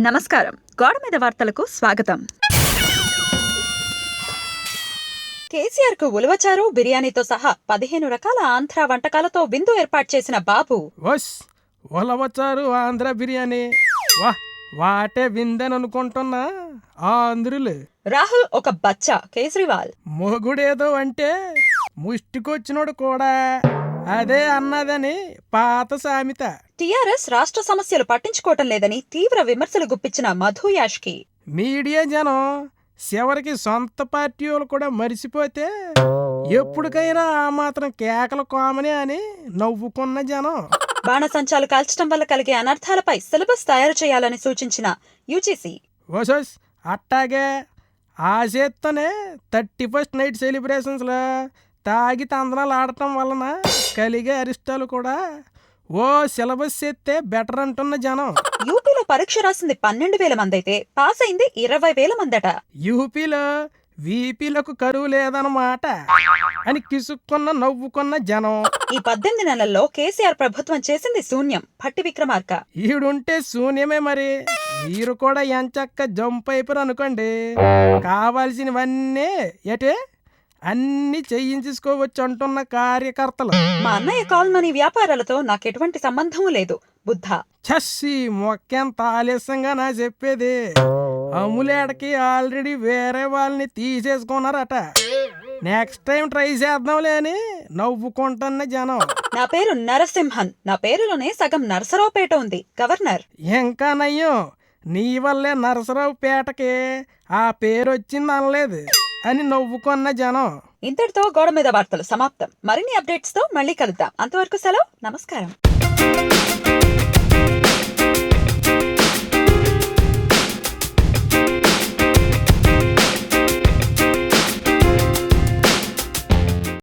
నమస్కారం. గోడ మీద వార్తలకు స్వాగతం. కేసీఆర్కు ఉలవచారు బిర్యానీతో సహా పదిహేను రకాల ఆంధ్ర వంటకాలతో విందు ఏర్పాటు చేసిన బాబు. వస్ ఒలవచారు ఆంధ్ర బిర్యానీ. వా వాటే విందని అనుకుంటున్నా ఆంధ్రులు. రాహుల్ ఒక బచ్చా కేజ్రీవాల్. మొగుడేదో అంటే ముష్టికొచ్చినోడు కూడా. అదే అన్నదని పాత సామెత. టీఆర్ఎస్ రాష్ట్ర సమస్యలు పట్టించుకోవటం లేదని తీవ్ర విమర్శలు గుప్పించిన మధు యాష్కి. మీడియా జనం చివరికి సొంత పార్టీ వాళ్ళు కూడా మరిసిపోతే ఎప్పటికైనా ఆ మాత్రం కేకలు కోమని అని నవ్వుకున్న జనం. బాణసంచాలు కాల్చడం వల్ల కలిగే అనర్థాలపై సిలబస్ తయారు చేయాలని సూచించిన యూజీసీ. ఓసోస్ అట్టాగే ఆ చేత్తోనే థర్టీ ఫస్ట్ నైట్ సెలబ్రేషన్స్లో తాగి తందనాలు ఆడటం వలన కలిగే అరిష్టాలు కూడా ఓ సిలబస్ చేస్తే బెటర్ అంటున్న జనం. యూపీలో పరీక్ష రాసింది పన్నెండు వేల మంది అయితే పాస్ అయింది ఇరవై వేల మందట. యూపీలో వీపీలకు కరువు లేదన్నమాట అని కిసుక్కున్న నవ్వుకున్న జనం. ఈ పద్దెనిమిది నెలల్లో కేసీఆర్ ప్రభుత్వం చేసింది శూన్యం భట్టి విక్రమార్క. ఈడుంటే శూన్యమే మరి. మీరు కూడా ఎంచక్క జంప్ అయిపోరు అనుకోండి. కావాల్సినవన్నీ ఎటే అన్నీ చేయించుకోవచ్చు అంటున్న కార్యకర్తలు. మా అన్నయ్య కాల్ మనీ వ్యాపారాలతో నాకెటువంటి సంబంధం లేదు బుద్ధ. చస్సి మొక్కెంత ఆలస్యంగా నా చెప్పేది? అమ్ములేడకి ఆల్రెడీ వేరే వాళ్ళని తీసేసుకున్నారట. నెక్స్ట్ టైం ట్రై చేద్దాంలే అని నవ్వుకుంటున్న జనం. నా పేరు నరసింహన్. నా పేరులోనే సగం నరసరావుపేట ఉంది గవర్నర్. ఇంకా నయ్యం నీ వల్లే నరసరావు పేటకి ఆ పేరు వచ్చింది అనలేదు అని నవ్వుకున్న జనం. ఇంతటితో గోడ మీద వార్తలు సమాప్తం. మరిన్ని అప్డేట్స్తో మళ్ళీ కలుద్దాం. అంతవరకు సెలవు. నమస్కారం.